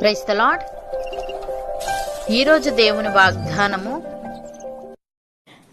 Price the lord ఈరోజు దేవుని వాగ్దానము.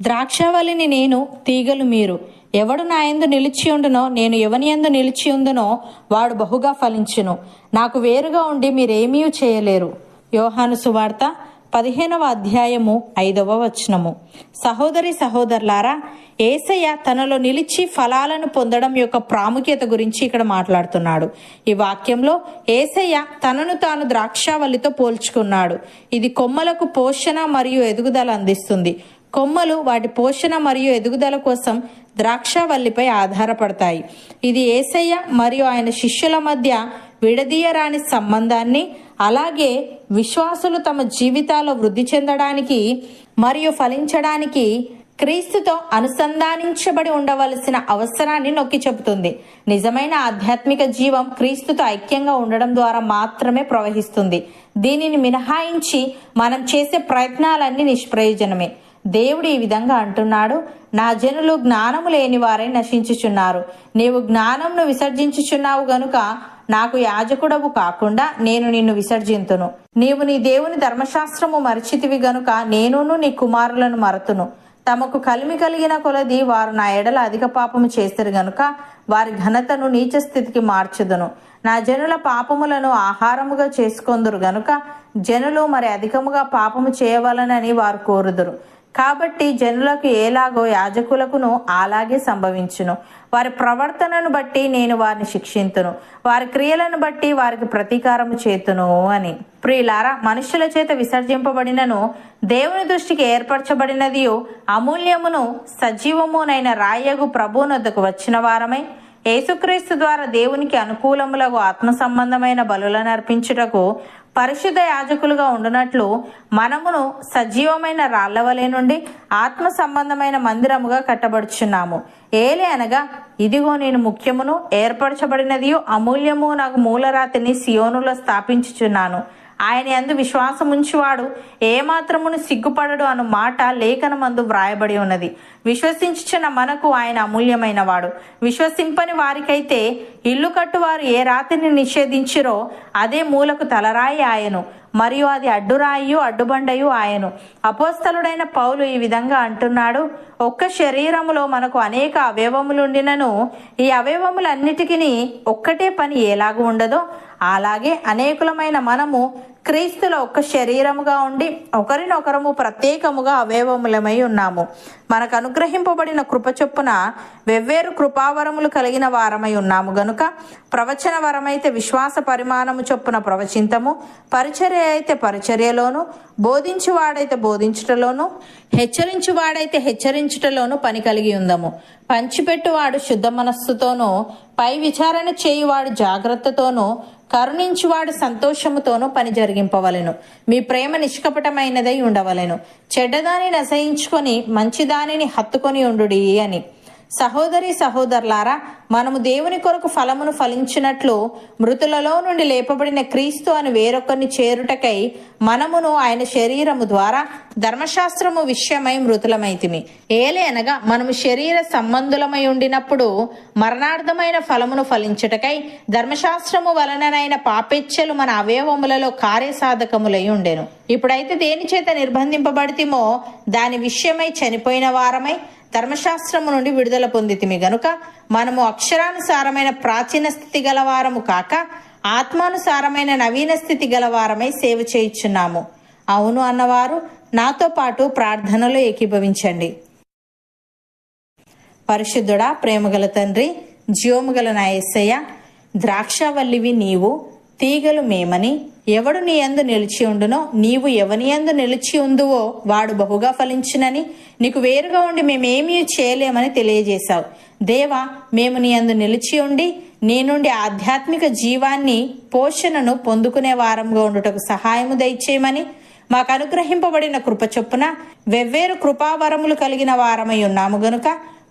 ద్రాక్షవల్లిని నేను తీగలు మీరు. ఎవడు నా ఎందు నిలిచి ఉండునో నేను ఎవని ఎందు నిలిచి ఉందునో వాడు బహుగా ఫలించును. నాకు వేరుగా ఉండి మీరేమీ చేయలేరు. యోహాను సువార్త పదిహేనవ అధ్యాయము ఐదవ వచనము. సహోదరి సహోదరులారా ఏసయ్య తనలో నిలిచి ఫలాలను పొందడం యొక్క ప్రాముఖ్యత గురించి ఇక్కడ మాట్లాడుతున్నాడు. ఈ వాక్యంలో ఏసయ్య తనను తాను ద్రాక్షావల్లితో పోల్చుకున్నాడు. ఇది కొమ్మలకు పోషణ మరియు ఎదుగుదల అందిస్తుంది. కొమ్మలు వాటి పోషణ మరియు ఎదుగుదల కోసం ద్రాక్షావల్లిపై ఆధారపడతాయి. ఇది ఏసయ్య మరియు ఆయన శిష్యుల మధ్య విడదీయరాని సంబంధాన్ని అలాగే విశ్వాసులు తమ జీవితాల్లో వృద్ధి చెందడానికి మరియు ఫలించడానికి క్రీస్తుతో అనుసంధానించబడి ఉండవలసిన అవసరాన్ని నొక్కి చెబుతుంది. నిజమైన ఆధ్యాత్మిక జీవం క్రీస్తుతో ఐక్యంగా ఉండడం ద్వారా మాత్రమే ప్రవహిస్తుంది. దీనిని మినహాయించి మనం చేసే ప్రయత్నాలన్నీ నిష్ప్రయోజనమే. దేవుడు ఈ విధంగా అంటున్నాడు నా జనులు జ్ఞానము లేని వారై నశించుచున్నారు. నీవు జ్ఞానంను విసర్జించుచున్నావు గనుక నాకు యాజకుడవు కాకుండా నేను నిన్ను విసర్జింతును. నీవు నీ దేవుని ధర్మశాస్త్రము మరిచితివి గనుక నేనును నీ కుమారులను మరతును. తమకు కలిమి కలిగిన కొలది వారు నా ఎడల అధిక పాపము చేస్తారు గనుక వారి ఘనతను నీచ స్థితికి మార్చుదును. నా జనుల పాపములను ఆహారముగా చేసుకొందురు గనుక జనులు మరి అధికముగా పాపము చేయవలనని వారు కోరుదురు. కాబట్టి జనులకు ఏలాగో యాజకులకును అలాగే సంభవించును. వారి ప్రవర్తనను బట్టి నేను వారిని శిక్షింతును. వారి క్రియలను బట్టి వారికి ప్రతీకారము చేతును అని. ప్రియులారా మనుషుల చేత విసర్జింపబడినను దేవుని దృష్టికి ఏర్పరచబడినది అమూల్యమును సజీవమునైన రాయగు ప్రభునొద్దకు వచ్చిన వారమై యేసుక్రీస్తు ద్వారా దేవునికి అనుకూలములకు ఆత్మ సంబంధమైన బలులను అర్పించుటకు పరిశుద్ధ యాజకులుగా ఉండునట్లు మనమును సజీవమైన రాళ్ళవలే నుండి ఆత్మ సంబంధమైన మందిరముగా కట్టబడుచున్నాము. ఏలే అనగా ఇదిగో నేను ముఖ్యమును ఏర్పరచబడినది అమూల్యము నాకు మూలరాతిని సియోనులో స్థాపించుచున్నాను. ఆయన అందు విశ్వాసం ఉంచువాడు. ఏమాత్రమును సిగ్గుపడడు అను మాట లేఖనమందు వ్రాయబడి ఉన్నది. విశ్వసించుచున్న మనకు ఆయన అమూల్యమైన వాడు విశ్వసింపని వారికైతే ఇల్లు కట్టువారు ఏ రాతిని నిషేధించిరో అదే మూలకు తలరాయి ఆయను. మరియు అది అడ్డురాయియు అడ్డుబండయు ఆయను. అపోస్తలుడైన పౌలు ఈ విధంగా అంటున్నాడు. ఒక్క శరీరములో మనకు అనేక అవయవములుండినను ఈ అవయవములన్నిటికీ ఒక్కటే పని ఎలాగూ ఉండదో అలాగే అనేకులమైన మనము క్రీస్తులో ఒక శరీరముగా ఉండి ఒకరినొకరము ప్రత్యేకముగా అవయవములమై ఉన్నాము. మనకు అనుగ్రహింపబడిన కృప చొప్పున వెవ్వేరు కృపావరములు కలిగిన వారమై ఉన్నాము గనుక ప్రవచన వరమైతే విశ్వాస పరిమాణము చొప్పున ప్రవచింతము పరిచర్య అయితే పరిచర్యలోను బోధించువాడైతే బోధించుటలోను హెచ్చరించువాడైతే హెచ్చరించుటలోనూ పని కలిగి ఉందము. పంచిపెట్టువాడు శుద్ధ మనస్సుతోనూ పై విచారణ చేయువాడు జాగ్రత్తతోనూ కరుణించువాడు సంతోషముతోనూ పని జరిగింపవలెను. మీ ప్రేమ నిష్కపటమైనదై ఉండవలెను. చెడ్డదాని నశయించుకొని మంచిదానిని హత్తుకొని ఉండుడి అని. సహోదరి సహోదరులారా మనము దేవుని కొరకు ఫలమును ఫలించినట్లు మృతులలో నుండి లేపబడిన క్రీస్తు అని వేరొకరిని చేరుటకై మనమును ఆయన శరీరము ద్వారా ధర్మశాస్త్రము విషయమై మృతులమైతిమి. ఏలే అనగా మనము శరీర సంబంధులమై ఉండినప్పుడు మరణార్థమైన ఫలమును ఫలించుటకై ధర్మశాస్త్రము వలననైన పాపెచ్చలు మన అవయవములలో కార్యసాధకములై ఉండెను. ఇప్పుడైతే దేని చేత నిర్బంధింపబడితిమో దాని విషయమై చనిపోయిన వారమై ధర్మశాస్త్రము నుండి విడుదల పొందితిమి గనుక మనము అక్షరానుసారమైన ప్రాచీన స్థితి గలవారము కాక ఆత్మానుసారమైన నవీన స్థితి గలవారమై సేవ చేయుచున్నాము. అవును అన్నవారు నాతో పాటు ప్రార్థనలో ఏకీభవించండి. పరిశుద్ధుడా ప్రేమగల తండ్రి జీవముగల నా ఎస్సయ్య ద్రాక్షవల్లివి నీవు తీగలు మేమని ఎవడు నీ యందు నిలిచి ఉండునో నీవు ఎవని యందు నిలిచి ఉందువో వాడు బహుగా ఫలించునని. నీకు వేరుగా ఉండి మేమేమీ చేయలేమని తెలియజేశావు. దేవా మేము నీ యందు నిలిచి ఉండి నీ నుండి ఆధ్యాత్మిక జీవాన్ని పోషణను పొందుకునే వారంగా ఉండుటకు సహాయము దయచేయమని. మాకు అనుగ్రహింపబడిన కృప చొప్పున వెవ్వేరు కృపావరములు కలిగిన వారమై ఉన్నాము గనుక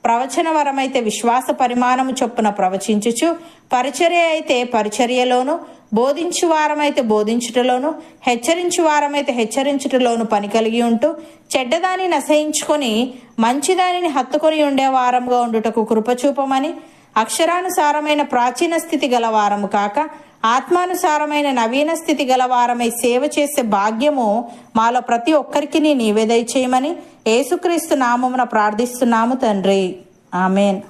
ప్రవచన వరమైతే విశ్వాస పరిమాణము చొప్పున ప్రవచించుచు పరిచర్య అయితే పరిచర్యలోను బోధించు వారమైతే బోధించుటలోను హెచ్చరించు వారమైతే హెచ్చరించుటలోను పని కలిగి ఉంటూ చెడ్డదానిని నశయించుకొని మంచిదానిని హత్తుకొని ఉండే వారంగా ఉండుటకు కృపచూపమని అక్షరానుసారమైన ప్రాచీన స్థితి గల వారము కాక ఆత్మానుసారమైన నవీన స్థితి గలవారమై సేవ చేసే భాగ్యము మాలో ప్రతి ఒక్కరికి నీ నివేదయ చేయమని యేసుక్రీస్తు నామమున ప్రార్థిస్తున్నాము తండ్రి. ఆమెన్.